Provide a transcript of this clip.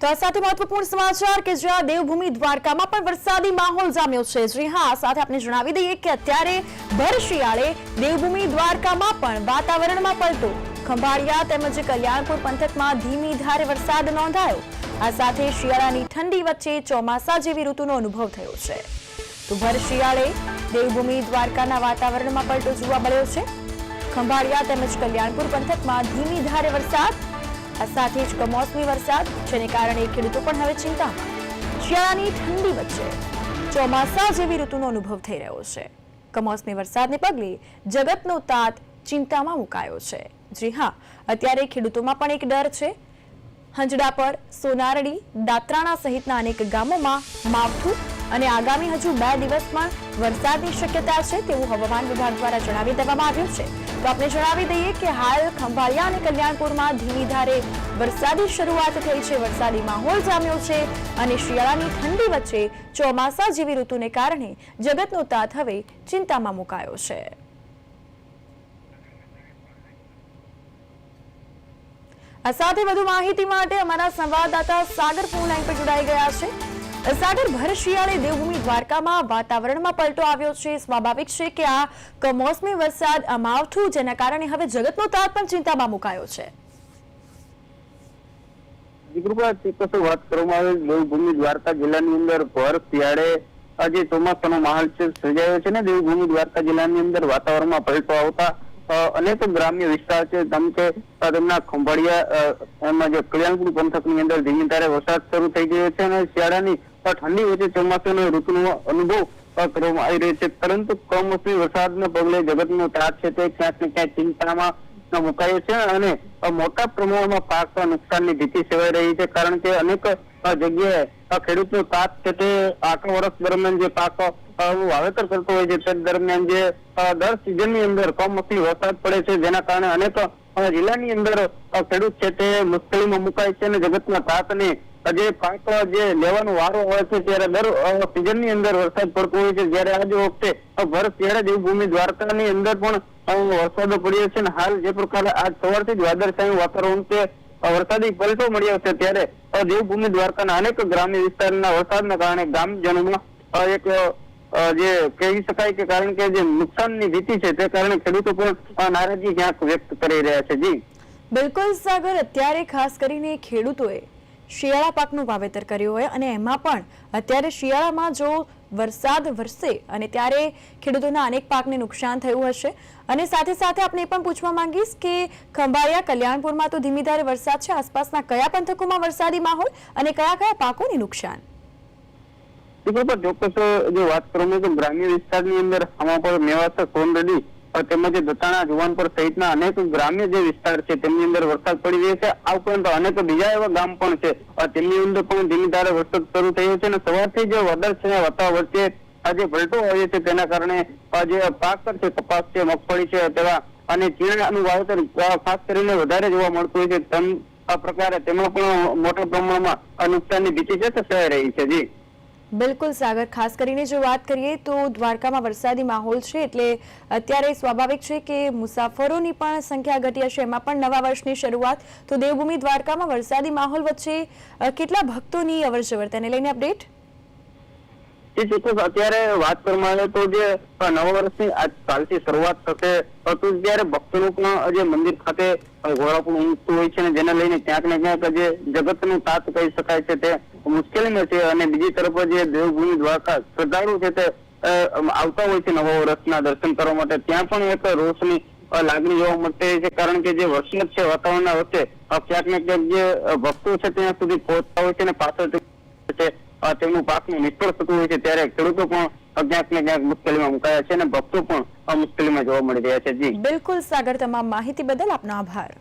તો આ સાથે મહત્વપૂર્ણ સમાચાર કે જ્યાં દેવભૂમિ દ્વારકામાં પણ વરસાદી માહોલ જામ્યો છે. જી હા સાથે આપણે જણાવી દઈએ કે અત્યારે ભર દેવભૂમિ દ્વારકામાં પણ વાતાવરણમાં પલટો. ખંભાળિયા તેમજ કલ્યાણપુર પંથકમાં ધીમી ધારે વરસાદ નોંધાયો. આ સાથે શિયાળાની ઠંડી વચ્ચે ચોમાસા જેવી ઋતુનો અનુભવ થયો છે. તો ભર શિયાળે દેવભૂમિ દ્વારકાના વાતાવરણમાં પલટો જોવા મળ્યો છે. ખંભાળિયા તેમજ કલ્યાણપુર પંથકમાં ધીમી ધારે વરસાદ આ સાથે જ કમોસમી વરસાદ, જેને કારણે ખેડૂતો પણ હવે ચિંતામાં. શિયાળાની ઠંડી વચ્ચે ચોમાસા જેવી ઋતુનો અનુભવ થઈ રહ્યો છે. કમોસમી વરસાદને પગલે જગતનો તાત ચિંતામાં મુકાયો છે. જી હા, અત્યારે ખેડૂતોમાં પણ એક ડર છે. હંજડા પર સોનારડી, દાત્રાણા સહિતના અનેક ગામોમાં માવઠું અને આગામી હજુ બે દિવસમાં વરસાદની શક્યતા છે તેવું હવામાન વિભાગ દ્વારા જણાવી દેવામાં આવ્યું છે. તો આપણે જણાવી દઈએ કે હાલ ખંભાળિયા અને કલ્યાણપુરમાં ધીમી ધારે વરસાદી શરૂઆત થઈ છે. વરસાદી માહોલ જામ્યો છે અને શિયાળાની ઠંડી વચ્ચે ચોમાસા જેવી ઋતુને કારણે જગતનો તાત હવે ચિંતામાં મુકાયો છે. આ સાથે વધુ માહિતી માટે અમારા સંવાદદાતા સાગર લાઈન પર જોડાઈ ગયા છે. સાગર ભર દેવભૂમિ દ્વારકામાં વાતાવરણમાં પલટો આવ્યો છે. સ્વાભાવિક છે કે આ કમોસમી વરસાદ અમાવઠું, જેના કારણે હવે જગતનો તાત પણ ચિંતામાં મુકાયો છે. દેવભૂમિ દ્વારકા જિલ્લાની અંદર ભર શિયાળે આજે ચોમાસાનો માહોલ છે, સર્જાયો છે ને? દેવભૂમિ દ્વારકા જિલ્લાની અંદર વાતાવરણમાં પલટો આવતા અનેક ગ્રામ્ય વિસ્તાર છે. જેમ કે તેમના ખંભાળિયા એમાં જે કલ્યાણપુર પંથકની અંદર ધીમી ધારે વરસાદ શરૂ થઈ ગયો છે અને શિયાળાની ઠંડી વચ્ચે ચોમાસાનો ઋતુનો અનુભવ કરવામાં આવી રહ્યો છે. પરંતુ કમોસમી વરસાદને પગલે જગતનો ત્રાસ છે તે ક્યાંક ને ક્યાંક ચિંતામાં મુકાયો છે અને મોટા પ્રમાણમાં પાક નુકસાનની ભીતિ સેવાઈ રહી છે. કારણ કે અનેક જગ્યાએ ખેડૂતનો પાક છે તે આખા વર્ષ દરમિયાન જે પાક વાવેતર કરતો હોય છે, તે દરમિયાન જે દર સિઝનની અંદર કમોસમી વરસાદ પડે છે. જેના કારણે અનેક જિલ્લાની અંદર ખેડૂત છે તે મુશ્કેલીમાં મુકાય છે અને જગતના તાતને જે પાક જે લેવાનો વારો હોય છે ત્યારે દર સિઝનની અંદર વરસાદ પડતો હોય છે. જયારે આજ વખતે ભર શહેર દેવભૂમિ દ્વારકાની અંદર પણ વરસાદો પડ્યો છે અને હાલ જે પ્રકારે આજ સવારથી જ વાદળછાયું વાતાવરણ છે વરસાદી પલટો મળ્યો છે ત્યારે દેવભૂમિ દ્વારકાના અનેક ગ્રામ્ય વિસ્તારના વરસાદના કારણે ગામજનોમાં અ, એક જે કહી શકાય કે કારણ કે જે નુકસાનની ભીતિ છે તે કારણે ખેડૂતો પણ નારાજી ક્યાંક વ્યક્ત કરી રહ્યા છે. જી. બિલકુલ સાગર અત્યારે ખાસ કરીને ખેડૂતોએ શિયાળા પાકનું વાવેતર કર્યું હોય અને એમાં પણ અત્યારે શિયાળામાં જો વરસાદ વરસે અને ત્યારે ખેડૂતોના અનેક પાકને નુકસાન થયું હશે. અને સાથે સાથે આપણે એ પણ પૂછવા માંગીશ કે ખંભાળિયા કલ્યાણપુરમાં તો ધીમી ધારે વરસાદ છે. આસપાસના કયા પંથકોમાં વરસાદી માહોલ અને કયા કયા પાકોને નુકસાન? પર ચોક્કસ જો વાત તો ગ્રામ્ય વિસ્તારની અંદર આમાપર મેવાસા સોનરડી અ, તેમજ દત્તાણા જુવાનપુર સહિતના અનેક ગ્રામ્ય જે વિસ્તાર છે, તેમની અંદર વરસાદ પડી રહ્યો છે. આ ઉપરાંત અનેક બીજા એવા ગામ પણ છે. તેમની અંદર પણ ધીમી ધારે વરસાદ શરૂ થયો છે અને સવારથી જે વાદળછાયા વાતાવરણ વચ્ચે આજે પલટો આવ્યો છે. તેના કારણે જે પાક છે કપાસ છે, મગફળી છે તેવા અને ચીણાનું વાવેતર ખાસ કરીને વધારે જોવા મળતું હોય છે. આ પ્રકારે તેમાં પણ મોટા પ્રમાણમાં નુકસાનની ભીતિ છે તે રહી છે. જી. બિલકુલ સાગર ખાસ કરીને જો વાત કરીએ તો દ્વારકામાં વરસાદી માહોલ છે એટલે અત્યારે સ્વાભાવિક છે કે મુસાફરોની પણ સંખ્યા ઘટી હશે. એમાં પણ નવા વર્ષની શરૂઆત. તો દેવભૂમિ દ્વારકામાં વરસાદી માહોલ વચ્ચે કેટલા ભક્તોની અવરજવર? તેને લઈને અપડેટ? જે ચોક્કસ અત્યારે વાત આવે તો જે નવા વર્ષની આજ કાલથી શરૂઆત થશે તો ત્યારે ભક્તોનું પણ જે મંદિર ખાતે અ, ઘોડાપુર ઉમટતું હોય છે અને જેને લઈને ક્યાંક ને ક્યાંક જે જગતનું તાત કહી શકાય છે તે મુશ્કેલીમાં છે અને બીજી તરફ જે દેવભૂમિ દ્વારકા શ્રદ્ધાળુ છે તે આવતા હોય છે નવા વર્ષના દર્શન કરવા માટે. ત્યાં પણ એક રોષની લાગણી જોવા મળતી છે. કારણ કે જે વરસાદ છે વાતાવરણના વચ્ચે ક્યાંક ને ક્યાંક જે ભક્તો છે ત્યાં સુધી પહોંચતા હોય છે અને પાછળ છે તેમનું પાકનું નિષ્ફળ થતું હોય છે. ત્યારે ખેડૂતો પણ ક્યાંક ને ક્યાંક મુશ્કેલીમાં મુકાયા છે અને ભક્તો પણ મુશ્કેલીમાં જોવા મળી રહ્યા છે. બિલકુલ સાગર, તમામ માહિતી બદલ આપનો આભાર.